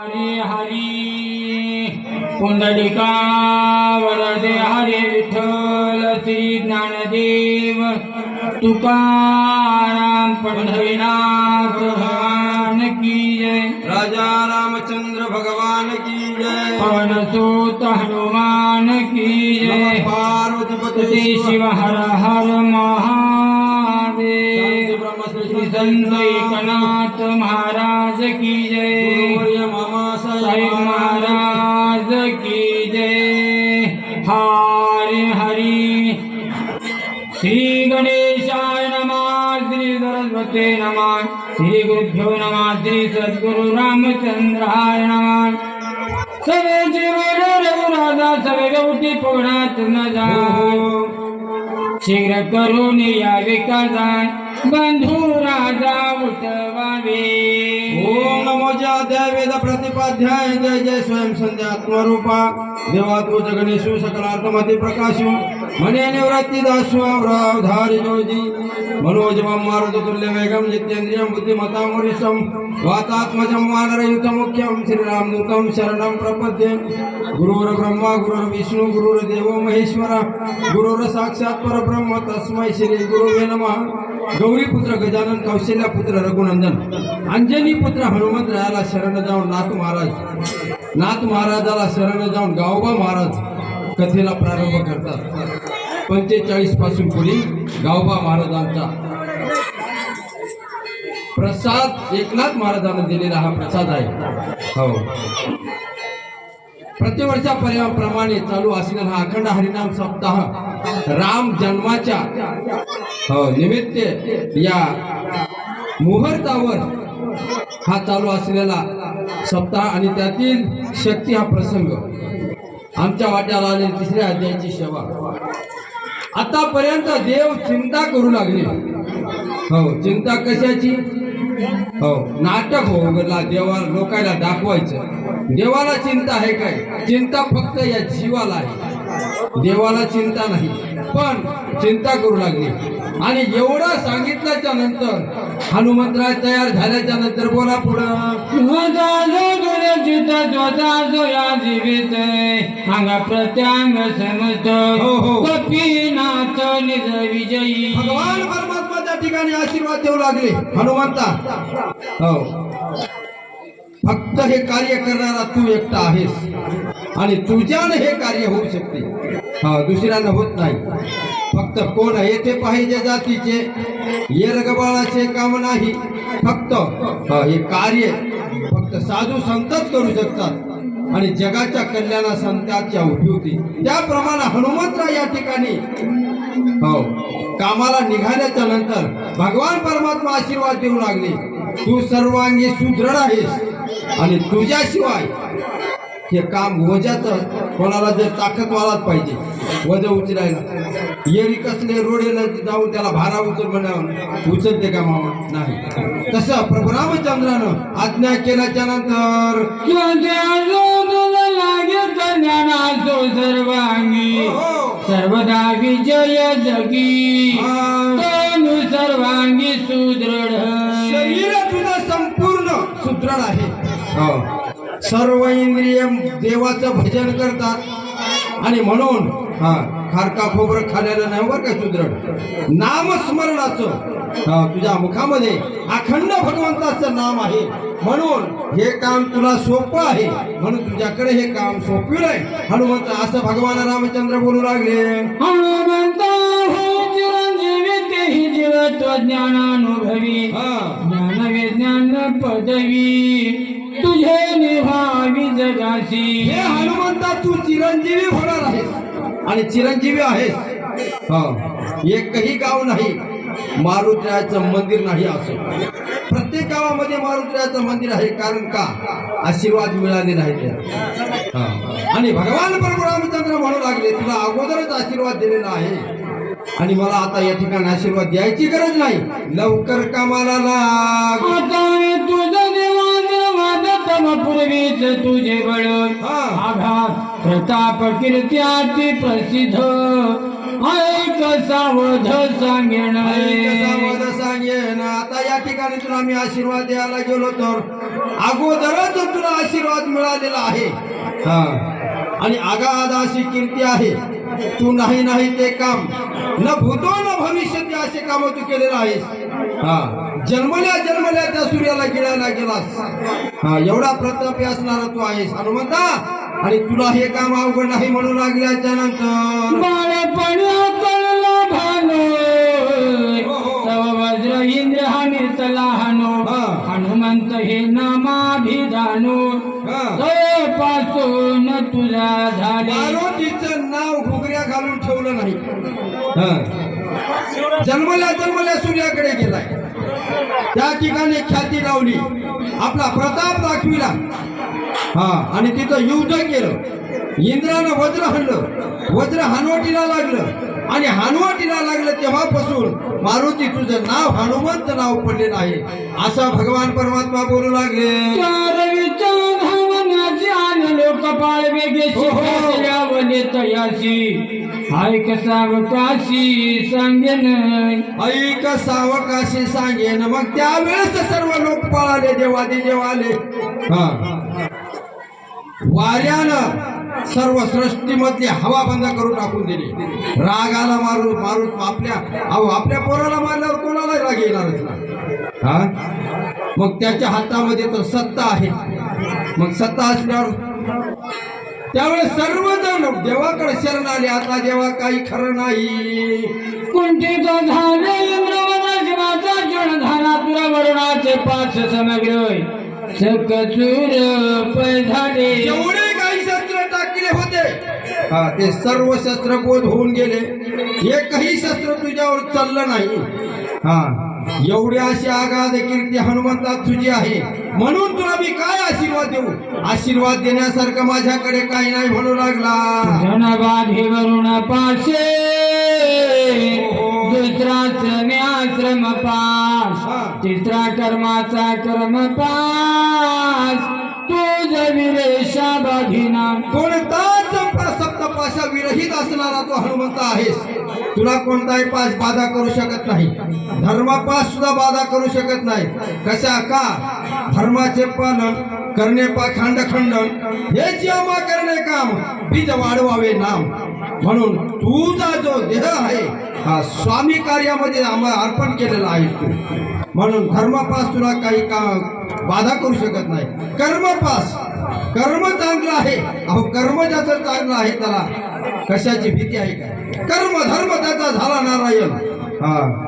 हरी हरी पुंडलिका वरदे हरे विठ्ठल श्री ज्ञानदेव तुकाराम पंढरीनाथ भगवान की जय। राजा रामचंद्र भगवान की जय। पवन सूत हनुमान की जय। पार्वती शिव हर हर महादेव। श्री संत एकनाथ महाराज की जय। सरस्वते नमः। श्री गुरुभ्यो नमः। श्री सद्गुरु रामचंद्राय नमः। सवे जीव रघुनाथा सवे गवटी पोहणात न जा शीघ्र करून या विकासा बंधू राजा उठवावे। ओम जय वेद प्रतिपाध्याय जय जय स्वयं संध्या आत्मरूपा। देवा तू जगणेशु सकलार्थमती प्रकाशु। मने निवृत्ती दासु जोजी। मनोजमं मारुतुल्य वेगं जितेन्द्रियं बुद्धिमतां वरिष्ठं। वातात्मजं वानरयुतं श्रीरामदूतं शरणं प्रपद्ये। गुरुर्ब्रह्मा गुरुर्विष्णु गुरुर्देवो महेश्वर। गुरुर परब्रह्म तस्मै श्री गुरुवे नमः। गौरीपुत्र गजानन कौशल्या पुत्र रघुनंदन अंजनी पुत्र हनुमंत रायाला शरण जाऊन नाथ महाराज नाथ महाराजाला शरण जाऊन गावबा महाराज कथेला प्रारंभ करतात. पंचेचाळीसपासून पुढे गावबा महाराजांचा प्रसाद एकनाथ महाराजांना दिलेला हा प्रसाद आहे. हो. प्रतिवर्षाप्रमाणे चालू असलेला हा अखंड हरिनाम सप्ताह राम जन्माच्या निमित्त या मुहूर्तावर हा चालू असलेला सप्ताह आणि त्यातील शक्ती हा प्रसंग. आमच्या वाट्याला आले तिसऱ्या अध्यायाची सेवा. आतापर्यंत देव चिंता करू लागले. हो चिंता कशाची? हो नाटक हो देवा लोकायला दाखवायचं. देवाला चिंता आहे काय? चिंता फक्त या जीवाला आहे. देवाला चिंता नाही पण चिंता करू लागली. आणि एवढं सांगितल्याच्या नंतर हनुमंतराय तयार झाल्याच्यानंतर बोला पुढं. प्रत्यांग समत हो, हो. कपीनाथ निज विजयी. भगवान परमात्मा त्या ठिकाणी आशीर्वाद देऊ लागले. हनुमंता. हो. फक्त हे कार्य करणारा तू एकटा आहेस. आणि तुझ्यानं हे कार्य होऊ शकते. हा दुसऱ्यानं होत नाही. फक्त कोण येथे पाहिजे जातीचे येरगबाळाचे काम नाही. फक्त हा, हे कार्य फक्त साधू संतच करू शकतात. आणि जगाच्या कल्याणा संतांच्या उपयोगी. त्याप्रमाणे हनुमंतराव या ठिकाणी हो कामाला निघाल्याच्या नंतर भगवान परमात्मा आशीर्वाद देऊ लागले. तू सर्वांगी सुदृढ आहेस. आणि तुझ्याशिवाय हे काम वजाचं कोणाला जर ताकदवालाच पाहिजे वज उचलायला येरी कसले रोडेला जाऊन त्याला भारा उचल म्हणावं उचलते का मामा नाही तसं प्रभू रामचंद्रानं आज्ञा केल्याच्यानंतर सर्वांगी. सर्वदा विजय जगी सर्वांगी सुदृढ शरीर तुझं संपूर्ण सुदृढ आहे. सर्व इंद्रिय देवाचं भजन करतात. आणि म्हणून हा खारका खोबरं खाल्लेलं नाही बरं का सुदृढ? नामस्मरणाचं. तुझ्या मुखामध्ये अखंड भगवंताचं नाम आहे. म्हणून हे काम तुला सोपं आहे. म्हणून तुझ्याकडे हे काम सोपविलंय हनुमंत असं भगवान रामचंद्र बोलू लागले. हनुमंत हे ज्ञानानुभवी. ज्ञान विज्ञान पदवी. तुझे निभावी जगाशी हे हनुमंता तू चिरंजीवी होणार आहेस आणि चिरंजीवी आहेस हा. एकही गाव नाही. मारुतीरायाचं मंदिर नाही असं. प्रत्येक गावामध्ये मारुतीरायाचं मंदिर आहे. कारण का? आशीर्वाद मिळाले नाही ते हा. आणि भगवान प्रभू रामचंद्र म्हणू लागले तुला अगोदरच आशीर्वाद दिलेला आहे. आणि मला आता या ठिकाणी आशीर्वाद द्यायची गरज नाही. लवकर कामाला लाग. तुझं पूर्वीच तुझे बळ. आघात प्रताप कीर्त्याती प्रसिद्ध. ऐक सावध सांगेन. सावध सांगेन. आता या ठिकाणी तुला मी आशीर्वाद द्यायला गेलो तर अगोदरच तुला आशीर्वाद मिळालेला आहे. हा. आणि आगाध अशी कीर्ती आहे. तू नाही नाही ते काम. न भूतो न भविष्य ते असे काम तू केलेलं आहेस. हा. जन्मल्या जन्मल्या त्या सूर्याला गिळायला गेलास. हा एवढा प्रतापी असणारा तू आहेस हनुमंता. आणि तुला हे काम अवघड नाही म्हणू लागल्याच्या नंतर बाळपण कळला भानो. तव वज्र इंद्र हानितला हनो. हनुमंत हे नामाभिधानो. पासून तुझा झाले मारुतीचं नाव घुगऱ्या घालून ठेवलं नाही. जन्मल्या जन्मल्या सूर्याकडे गेलाय. त्या ठिकाणी ख्याती लावली आपला प्रताप दाखविला हा आणि तिथं युद्ध केलं. इंद्रानं वज्र हाणलं. वज्र हानवटीला लागलं. आणि हानवटीला लागलं तेव्हापासून मारुती तुझं नाव हनुमंत नाव पडलेलं आहे. असं भगवान परमात्मा बोलू लागले. आले लोक पाळ वेगे हो. शिकल्यावले तयाशी ऐक सावकाशी सांगेन. ऐक सावकाशी सांगेन. मग त्यावेळेस सर्व लोक पळाले देवादी देव आले. हा. वाऱ्यानं सर्व सृष्टीमधली हवा बंद करून टाकून दिली. रागाला मारू मारू आपल्या अहो आपल्या पोराला मारल्यावर कोणाला राग येणारच ना हा? मग त्याच्या हातामध्ये तर सत्ता आहे. मग सत्ता असल्यावर? त्यावेळेस सर्वजण देवाकडे शरण आले. आता देवा काही खरं नाही. कुंठित झाले इंद्रवना शिवाचा क्षण झाला तुला वरुणाचे पाच समग्र सकचूर पै झाले. जेवढे काही शस्त्र टाकले होते हा ते सर्व शस्त्र बोध होऊन गेले. एकही शस्त्र तुझ्यावर चाललं नाही. हा. एवढी अशी आगाध कीर्ती हनुमंता तुझी आहे. म्हणून तुला मी काय आशीर्वाद देऊ? आशीर्वाद देण्यासारखं माझ्याकडे काही नाही म्हणू लागला. जनबाधी वरुण पाशे. दुसरा आश्रम पास. तिसरा कर्माचा कर्म पास. तुझ विरेशा बाधिना कोणताच पाशा विरहित असणारा तो हनुमंत आहेस. तुला कोणताही पास बाधा करू शकत नाही. धर्मापास सुद्धा बाधा करू शकत नाही. कशा का? धर्माचे पालन करणे पाखांड खंडन हे जियामा करणे काम बीज वाढवावे नाम. म्हणून तुझा जो देह आहे हा स्वामी कार्यामध्ये आम्हाला अर्पण केलेला आहे तू. म्हणून धर्मपास तुला काही का बाधा करू शकत नाही. कर्मपास कर्म चांगलं आहे. अहो कर्म ज्याचं चांगलं आहे त्याला कशाची भीती आहे का? कर्म धर्म त्याचा झाला नारायण. हा.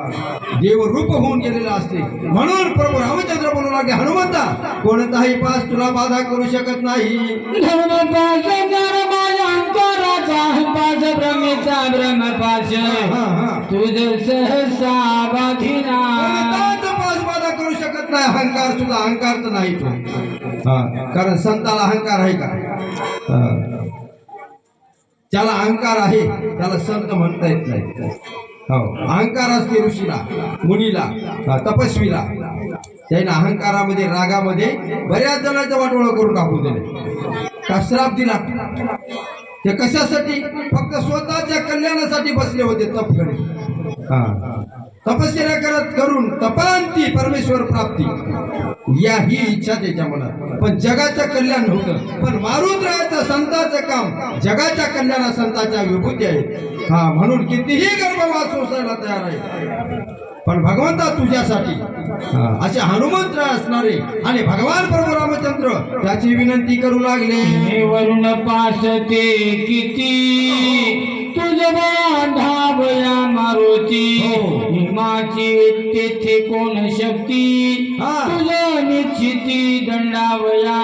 देव रूप होऊन गेलेला असते. म्हणून प्रभू रामचंद्र बोलू लागले हनुमंता कोणताही पास तुला बाधा करू शकत नाही. धर्म नाही अहंकार सुद्धा अहंकार तर नाही तो. हा कारण संताला अहंकार आहे का? त्याला ज्याला अहंकार आहे त्याला संत म्हणता येत नाही. हो. अहंकार असते ऋषीला मुनीला तपस्वीला. त्याने अहंकारामध्ये रागामध्ये बऱ्याच जणांचं वाटोळ करून टाकून दिले. का श्राप दिला ते कशासाठी? फक्त स्वतःच्या कल्याणासाठी बसले होते तपकडे हा. तपश्चर्या करत करून तपांती परमेश्वर प्राप्ती. या ही इच्छा त्याच्या मनात. पण जगाचं कल्याण होतं. पण मारुद्राचं संताचं काम. जगाच्या कल्याणा संताच्या विभूती आहे हा म्हणून कितीही गर्भवास सोसायला तयार आहे. पण भगवंता तुझ्यासाठी हा, असे हनुमंत असणारे आणि भगवान प्रभू रामचंद्र त्याची विनंती करू लागले. वरुण पास ते किती? तुझ बांधावया मारुती हो. हिमाची तेथे कोण शक्ती हा. तुझ निश्चिती दंडावया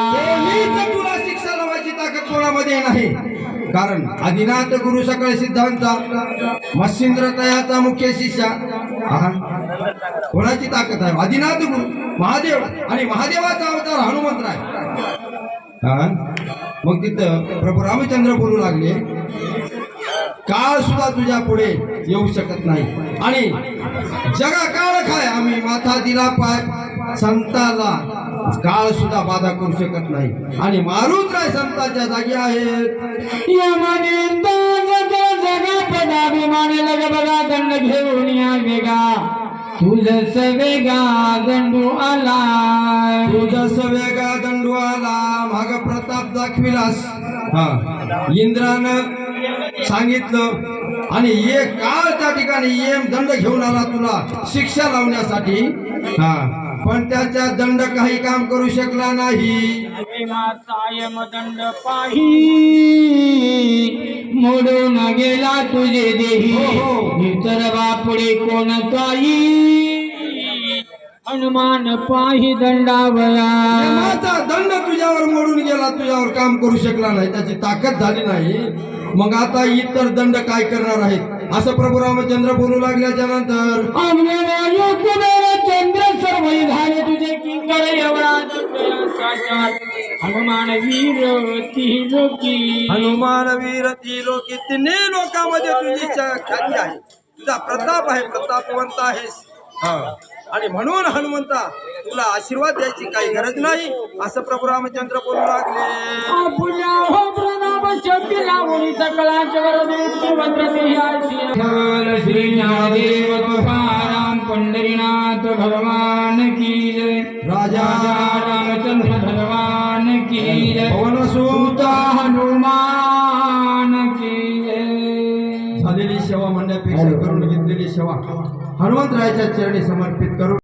तुला शिक्षा लावायची ताकद कोणामध्ये नाही कारण आदिनाथ गुरु सकळ सिद्धांचा मच्छिंद्र तयाचा मुख्य शिष्या हा. कोणाची ताकद आहे आदिनाथ गुरु महादेव आणि महादेवाचा अवतार हनुमंत आहे हा. मग तिथं प्रभू रामचंद्र बोलू लागले काळ सुद्धा तुझ्या पुढे येऊ शकत नाही. आणि जगा काळ काय आम्ही माथा दिला पाय संताला काळ सुद्धा बाधा करू शकत नाही. आणि मारुतराय संतांच्या जागी आहेत. यमने जगा पदाभिमाने लग बघा दंड घेऊन या वेगा. तुझ वेगा दंडू आला तुझस वेगा दंडू आला. माग प्रताप दाखविलास. हा. इंद्रानं सांगितलं. आणि एक काळ त्या ठिकाणी येम दंड घेऊन आला तुला शिक्षा लावण्यासाठी. हा. पण त्याचा दंड काही काम करू शकला नाही. दंड पाही मोडून गेला तुझे देही. हो, हो. इतर बापुडे कोण काही? हनुमान पाही दंडावया दंड तुझ्यावर मोडून गेला तुझ्यावर काम करू शकला नाही. त्याची ताकद झाली नाही. मग आता इतर दंड काय करणार आहेत? असं प्रभू रामचंद्र बोलू लागल्याच्या नंतर चंद्र सर्व झाले तुझे किंकर हनुमान वीर ती लोकी. हनुमान वीर ती लोक तिन्ही लोकांमध्ये तुझी ख्याती आहे. तुझा प्रताप आहे प्रतापवंत आहेस. हा. आणि म्हणून हनुमंता तुला आशीर्वाद द्यायची काही गरज नाही. असं प्रभू रामचंद्र बोलू लागले. हो श्री ज्ञानदेव तुकाराम पंढरीनाथ भगवान की जय राजा रामचंद्र भगवान की जय पवनसुत हनुमान की जय झालेली सेवा म्हणण्यापेक्षा करून घेतलेली सेवा. हनुमंतरायाच्या चरणी समर्पित करू.